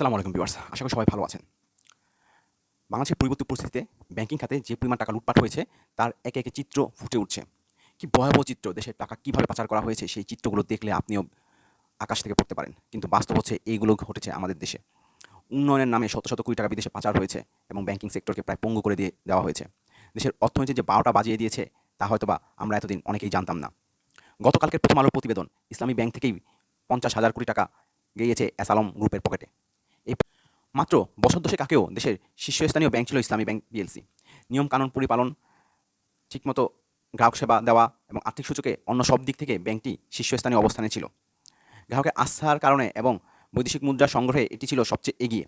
আসসালামু আলাইকুম ভিউয়ার্স, আশা করি সবাই ভালো আছেন। বাংলাদেশের পরিবর্তিত পরিস্থিতিতে ব্যাংকিং খাতে যে পরিমাণ টাকা লুটপাট হয়েছে, তার একে একে চিত্র ফুটে উঠছে। কি ভয়াবহ চিত্র, দেশের টাকা কীভাবে পাচার করা হয়েছে, সেই চিত্রগুলো দেখলে আপনিও আকাশ থেকে পড়তে পারেন। কিন্তু বাস্তব হচ্ছে এইগুলো ঘটেছে আমাদের দেশে। উন্নয়নের নামে শত শত কোটি টাকা বিদেশে পাচার হয়েছে এবং ব্যাংকিং সেক্টরকে প্রায় পঙ্গু করে দিয়ে দেওয়া হয়েছে। দেশের অর্থনীতি যে বারোটা বাজিয়ে দিয়েছে, তা হয়তোবা আমরা এতদিন অনেকেই জানতাম না। গতকালকের প্রথম আলোর প্রতিবেদন, ইসলামী ব্যাংক থেকেই পঞ্চাশ হাজার কোটি টাকা গিয়েছে অ্যাসালম গ্রুপের পকেটে। মাত্র বছর দশেক আগেও দেশের শীর্ষস্থানীয় ব্যাংক ছিল ইসলামী ব্যাংক বিএলসি। নিয়ম কানুন পরিপালন, ঠিকমতো গ্রাহক সেবা দেওয়া এবং আর্থিক সূচকে অন্য সব দিক থেকে ব্যাংকটি শীর্ষস্থানীয় অবস্থানে ছিল। গ্রাহকের আস্থার কারণে এবং বৈদেশিক মুদ্রা সংগ্রহে এটি ছিল সবচেয়ে এগিয়ে।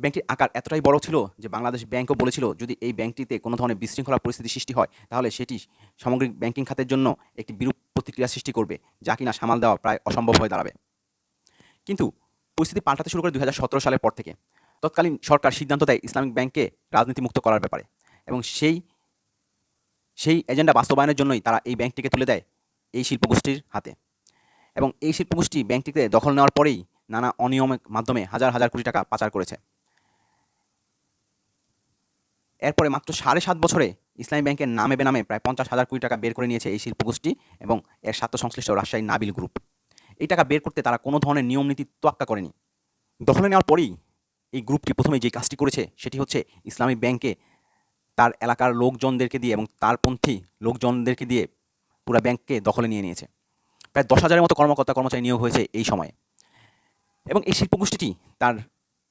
ব্যাংকটির আকার এতটাই বড় ছিল যে বাংলাদেশ ব্যাংকও বলেছিল, যদি এই ব্যাংকটিতে কোনো ধরনের বিশৃঙ্খলা পরিস্থিতি সৃষ্টি হয়, তাহলে সেটি সামগ্রিক ব্যাংকিং খাতের জন্য একটি বিরূপ প্রতিক্রিয়া সৃষ্টি করবে, যা কিনা সামাল দেওয়া প্রায় অসম্ভব হয়ে দাঁড়াবে। কিন্তু পরিস্থিতি পাল্টাতে শুরু করে দু হাজার সতেরো সালের পর থেকে। তৎকালীন সরকার সিদ্ধান্ত দেয় ইসলামিক ব্যাংককে রাজনীতিমুক্ত করার ব্যাপারে এবং সেই সেই এজেন্ডা বাস্তবায়নের জন্যই তারা এই ব্যাংকটিকে তুলে দেয় এই শিল্পগোষ্ঠীর হাতে। এবং এই শিল্পগোষ্ঠী ব্যাংকটিতে দখল নেওয়ার পরেই নানা অনিয়মের মাধ্যমে হাজার হাজার কোটি টাকা পাচার করেছে। এরপরে মাত্র সাড়ে সাত বছরে ইসলামী ব্যাংকের নামে বেনামে প্রায় পঞ্চাশ হাজার কোটি টাকা বের করে নিয়েছে এই শিল্পগোষ্ঠী এবং এর স্বার্থ সংশ্লিষ্ট রাজশাহী নাবিল গ্রুপ। এই টাকা বের করতে তারা কোনো ধরনের নিয়ম নীতি তোয়াক্কা করেনি। দখলে নেওয়ার পরেই এই গ্রুপটি প্রথমে যে কাজটি করেছে সেটি হচ্ছে ইসলামী ব্যাংকে তার এলাকার লোকজনদেরকে দিয়ে এবং তার পন্থী লোকজনদেরকে দিয়ে পুরো ব্যাংককে দখলে নিয়ে নিয়েছে। প্রায় দশ হাজারের মতো কর্মকর্তা কর্মচারী নিয়োগ হয়েছে এই সময়ে। এবং এই শিল্পগোষ্ঠীটি তার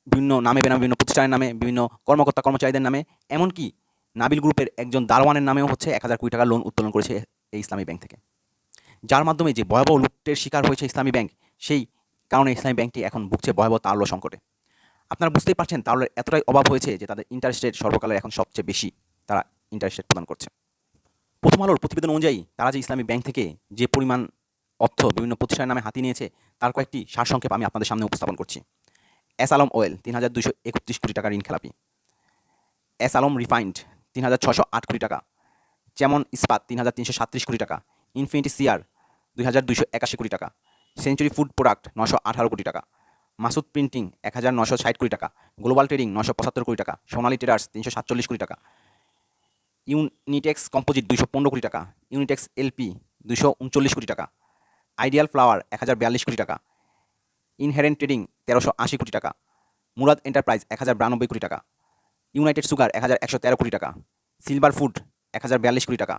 বিভিন্ন নামে বেনামে, বিভিন্ন প্রতিষ্ঠানের নামে, বিভিন্ন কর্মকর্তা কর্মচারীদের নামে, এমনকি নাবিল গ্রুপের একজন দারোয়ানের নামেও হচ্ছে এক হাজার কোটি টাকা লোন উত্তোলন করেছে এই ইসলামী ব্যাংক থেকে। যার মাধ্যমে যে ভয়াবহ লুটের শিকার হয়েছে ইসলামী ব্যাংক, সেই কারণে ইসলামী ব্যাংকটি এখন ভুগছে ভয়াবহ তারল্য সংকটে। আপনারা বুঝতেই পারছেন তারল্যের এতটাই অভাব হয়েছে যে তাদের ইন্টারেস্ট রেট সর্বকালের এখন সবচেয়ে বেশি তারা ইন্টারেস্ট রেট প্রদান করছে। প্রথম আলোর প্রতিবেদন অনুযায়ী তারা যে ইসলামী ব্যাংক থেকে যে পরিমাণ অর্থ বিভিন্ন প্রতিষ্ঠানের নামে হাতিয়ে নিয়েছে, তার কয়েকটি সারসংক্ষেপ আমি আপনাদের সামনে উপস্থাপন করছি। এস আলম অয়েল তিন হাজার দুশো একত্রিশ কোটি টাকা ঋণ খেলাপি এস আলম রিফাইন্ড, তিন হাজার ছশো আট কোটি টাকা। যেমন ইস্পাত, তিন হাজার তিনশো সাতত্রিশ কোটি টাকা। ইনফিনিটি সিআর দুই হাজার দুইশো একাশি কোটি টাকা সেঞ্চুরি ফুড প্রোডাক্ট নশো আঠারো কোটি টাকা মাসুদ প্রিন্টিং এক হাজার নশো ষাট কোটি টাকা গ্লোবাল ট্রেডিং নশো পঁচাত্তর কোটি টাকা সোনালী ট্রেডার্স তিনশো সাতচল্লিশ কোটি টাকা ইউনিটেক্স কম্পোজিট দুইশো পনেরো কোটি টাকা ইউনিটেক্স এলপি দুইশো উনচল্লিশ কোটি টাকা আইডিয়াল ফ্লাওয়ার এক হাজার বিয়াল্লিশ কোটি টাকা ইনহেরেন্ট ট্রেডিং তেরোশো আশি কোটি টাকা মুরাদ এন্টারপ্রাইজ এক হাজার বিরানব্বই কোটি টাকা ইউনাইটেড সুগার এক হাজার একশো তেরো কোটি টাকা সিলভার ফুড এক হাজার বিয়াল্লিশ কোটি টাকা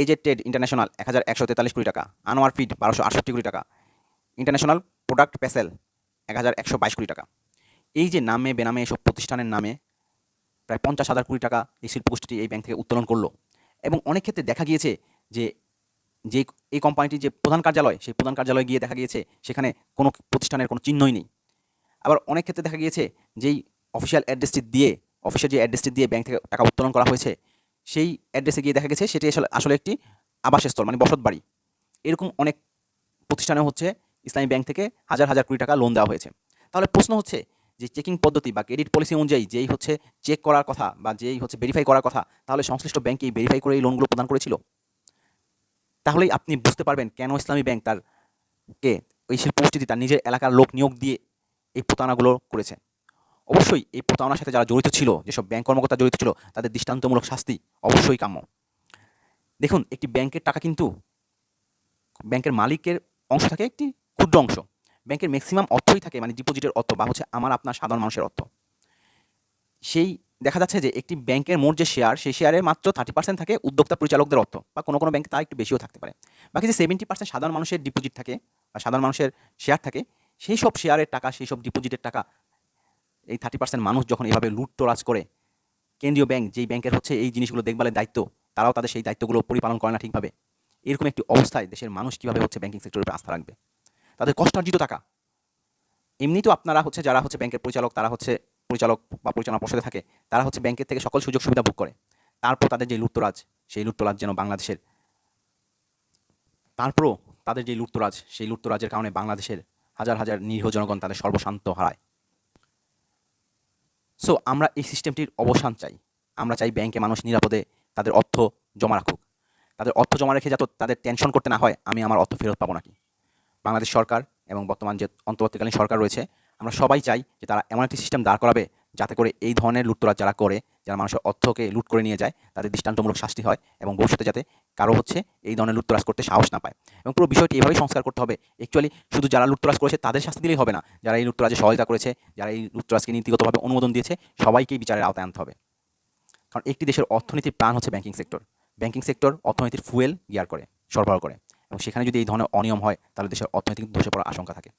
এজেড ট্রেড ইন্টারন্যাশনাল এক হাজার একশো তেতাল্লিশ কোটি টাকা। আনোয়ার ফিড বারোশো আটষট্টি কোটি টাকা। ইন্টারন্যাশনাল প্রোডাক্ট প্যাসেল এক হাজার একশো বাইশ কোটি টাকা। এই যে নামে বেনামে এসব প্রতিষ্ঠানের নামে প্রায় পঞ্চাশ হাজার কোটি টাকা এই শিল্পগোষ্ঠীটি এই ব্যাংক থেকে উত্তোলন করল। এবং অনেক ক্ষেত্রে দেখা গিয়েছে যে যে এই কোম্পানিটির যে প্রধান কার্যালয়, সেই প্রধান কার্যালয়ে গিয়ে দেখা গিয়েছে সেখানে কোনো প্রতিষ্ঠানের কোনো চিহ্নই নেই। আবার অনেক ক্ষেত্রে দেখা গিয়েছে যেই অফিসিয়াল অ্যাড্রেসটি দিয়ে অফিসের যে অ্যাড্রেসটি দিয়ে ব্যাংক থেকে টাকা উত্তোলন করা হয়েছে সেই অ্যাড্রেসে গিয়ে দেখা গেছে, সেটি আসলে আসলে একটি আবাসস্থল মানে বসত বাড়ি। এরকম অনেক প্রতিষ্ঠানে হচ্ছে ইসলামী ব্যাংক থেকে হাজার হাজার কোটি টাকা লোন দেওয়া হয়েছে। তাহলে প্রশ্ন হচ্ছে যে চেকিং পদ্ধতি বা ক্রেডিট পলিসি অনুযায়ী যেই হচ্ছে চেক করার কথা বা যেই হচ্ছে ভেরিফাই করার কথা, তাহলে সংশ্লিষ্ট ব্যাংকে ভেরিফাই করে এই লোনগুলো প্রদান করেছিল? তাহলেই আপনি বুঝতে পারবেন কেন ইসলামী ব্যাংক তার কে, ওই শিল্পগোষ্ঠীটি তার নিজের এলাকার লোক নিয়োগ দিয়ে এই প্রতারণাগুলো করেছে। অবশ্যই এই প্রতারণার সাথে যারা জড়িত ছিল, যেসব ব্যাংক কর্মকর্তা জড়িত ছিল, তাদের দৃষ্টান্তমূলক শাস্তি অবশ্যই কাম্য। দেখুন, একটি ব্যাংকের টাকা কিন্তু ব্যাংকের মালিকের অংশ থাকে, একটি ক্ষুদ্র অংশ। ব্যাংকের ম্যাক্সিমাম অর্থই থাকে মানে ডিপোজিটের অর্থ বা হচ্ছে আমার, আপনার সাধারণ মানুষের অর্থ। সেই দেখা যাচ্ছে যে একটি ব্যাংকের মোট যে শেয়ার সেই শেয়ারের মাত্র থার্টি পার্সেন্ট থাকে উদ্যোক্তা পরিচালকদের অর্থ, বা কোনো কোনো ব্যাংকে তা একটু বেশিও থাকতে পারে। বাকি যে সেভেন্টি পার্সেন্ট সাধারণ মানুষের ডিপোজিট থাকে, বা সাধারণ মানুষের শেয়ার থাকে, সেই সব শেয়ারের টাকা, সেই সব ডিপোজিটের টাকা এই থার্টি পার্সেন্ট মানুষ যখন এভাবে লুটতরাজ করে, কেন্দ্রীয় ব্যাংক, যেই ব্যাংকের হচ্ছে এই জিনিসগুলো দেখভালের দায়িত্ব, তারাও তাদের সেই দায়িত্বগুলো পরিপালন করে না ঠিকভাবে। এরকম একটি অবস্থায় দেশের মানুষ কীভাবে হচ্ছে ব্যাংকিং সেক্টরের উপরে আস্থা রাখবে? তাদের কষ্টার্জিত টাকা। এমনি তো আপনারা হচ্ছে যারা হচ্ছে ব্যাংকের পরিচালক, তারা হচ্ছে পরিচালক বা পরিচালনা পর্ষদে থাকে, তারা হচ্ছে ব্যাংকের থেকে সকল সুযোগ সুবিধা ভোগ করে। তারপর তাদের যে লুটতরাজ সেই লুটতরাজ যেন বাংলাদেশের, তারপরও তাদের যে লুটতরাজ সেই লুটতরাজের কারণে বাংলাদেশের হাজার হাজার নিরীহ জনগণ তাদের সর্বশান্ত হারায়। সো আমরা এই সিস্টেমটির অবসান চাই। আমরা চাই ব্যাংকে মানুষ নিরাপদে তাদের অর্থ জমা রাখুক। তাদের অর্থ জমা রেখে যাতে তাদের টেনশন করতে না হয়, আমি আমার অর্থ ফেরত পাবো নাকি? বাংলাদেশ সরকার এবং বর্তমান যে অন্তর্বর্তীকালীন সরকার রয়েছে, আমরা সবাই চাই যে তারা এমন একটি সিস্টেম দাঁড় করাবে যাতে করে এই ধরনের লুটতরাজ যারা করে যারা মানুষের অর্থকে লুট করে নিয়ে যায়, তাদের দৃষ্টান্তমূলক শাস্তি হয় এবং ভবিষ্যতে যাতে কারও হচ্ছে এই ধরনের লুটতরাজ করতে সাহস না পায়। এবং পুরো বিষয়টি এভাবেই সংস্কার করতে হবে। অ্যাকচুয়ালি শুধু যারা লুটতরাজ করেছে, তাদের শাস্তি দিলেই হবে না। যারা এই লুটতরাজে সহায়তা করেছে, যারা এই লুটতরাজকে নীতিগতভাবে অনুমোদন দিয়েছে, সবাইকেই বিচারের আওতায় আনতে হবে। কারণ একটি দেশের অর্থনীতির প্রাণ হচ্ছে ব্যাংকিং সেক্টর ব্যাংকিং সেক্টর অর্থনীতির ফুয়েল গিয়ার করে, সরবরাহ করে। এবং সেখানে যদি এই ধরনের অনিয়ম হয়, তাহলে দেশের অর্থনীতি ধসে পড়ার আশঙ্কা থাকে।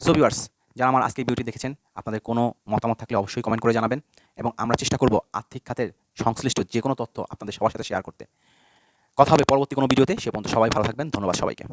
সো ভিউয়ার্স যারা আমার আজকে ভিডিওটি দেখেছেন, আপনাদের কোনো মতামত থাকলে অবশ্যই কমেন্ট করে জানাবেন এবং আমরা চেষ্টা করব আর্থিক খাতের সংশ্লিষ্ট যে কোনো তথ্য আপনাদের সবার সাথে শেয়ার করতে। কথা হবে পরবর্তী কোনো ভিডিওতে, সে পর্যন্ত সবাই ভালো থাকবেন, ধন্যবাদ সবাইকে।